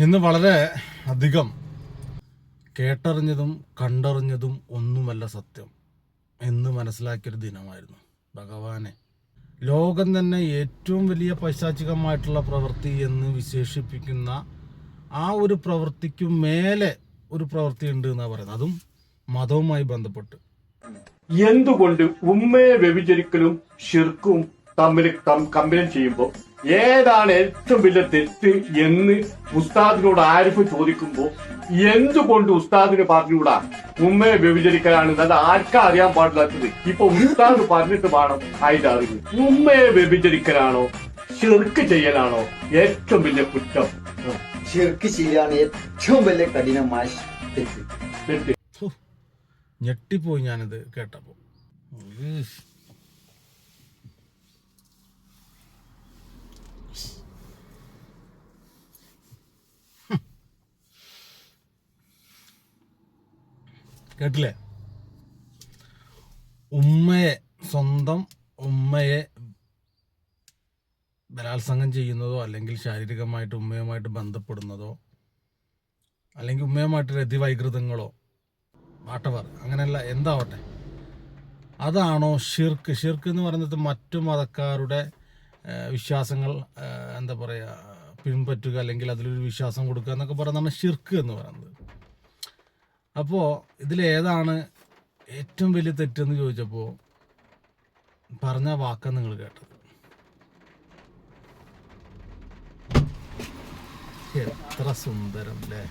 ഇന്ന് വളരെ അധികം കേട്ടറിഞ്ഞതും കണ്ടറിഞ്ഞതും ഒന്നുമല്ല സത്യം. എന്ന് മനസ്സിലാക്കിയൊരു ദിനമായിരുന്നു. ഭഗവാനെ ലോകം തന്നെ ഏറ്റവും വലിയ പൈശാചികമായിട്ടുള്ള പ്രവൃത്തി എന്ന് വിശേഷിപ്പിക്കുന്ന ആ ഒരു പ്രവൃത്തിക്കും മേലെ ഒരു പ്രവൃത്തി ഉണ്ട് എന്നാണ് പറയുന്നത്. അതും മതവുമായി ബന്ധപ്പെട്ട്. എന്തുകൊണ്ട് ഉമ്മയെ വ്യഭിചരിക്കലും ഷിർക്കും തമ്മിൽ കമ്പനം ചെയ്യുമ്പോൾ ഏതാണ് ഏറ്റവും വലിയ തെറ്റ് എന്ന് ഉസ്താദിനോട് ആരിഫ് ചോദിക്കുമ്പോൾ എന്തുകൊണ്ട് ഉസ്താദിന് പറഞ്ഞുകൂടാ? ഉമ്മയെ വ്യഭിചരിക്കലാണ്. അത് ആർക്കാ അറിയാൻ പാടില്ലാത്തത്? ഇപ്പൊ ഉസ്താദ് പറഞ്ഞിട്ട് വേണം അതിന്റെ അറിവ്. ഉമ്മയെ വ്യഭിചരിക്കലാണോ? ചെറുക്ക് ചെയ്യലാണോ? ഏറ്റവും വലിയ കുറ്റം. ചെറുക്ക് ചെയ്യാണ് ഏറ്റവും വലിയ കഠിനമായ തെറ്റ്. തെറ്റ്. ഹോ, ഞെട്ടിപ്പോയി ഞാനിത് കേട്ടപ്പോൾ കേട്ടില്ലേ? ഉമ്മയെ സ്വന്തം ഉമ്മയെ ബലാത്സംഗം ചെയ്യുന്നതോ അല്ലെങ്കിൽ ശാരീരികമായിട്ട് ഉമ്മയുമായിട്ട് ബന്ധപ്പെടുന്നതോ അല്ലെങ്കിൽ ഉമ്മയുമായിട്ട് രതിവൈകൃതങ്ങളോ വാട്ടവർ അങ്ങനെയല്ല എന്താവട്ടെ. അതാണോ ഷിർക്ക് ഷിർക്ക് എന്ന് പറയുന്നത് മറ്റു മതക്കാരുടെ വിശ്വാസങ്ങൾ എന്താ പറയുക പിൻപറ്റുക അല്ലെങ്കിൽ അതിലൊരു വിശ്വാസം കൊടുക്കുക എന്നൊക്കെ പറയുന്നതാണ് ഷിർക്ക് എന്ന് പറയുന്നത്. അപ്പോൾ ഇതിലേതാണ് ഏറ്റവും വലിയ തെറ്റെന്ന് ചോദിച്ചപ്പോൾ പറഞ്ഞ വാക്കാണ് നിങ്ങൾ കേട്ടത്. എത്ര സുന്ദരം അല്ലേ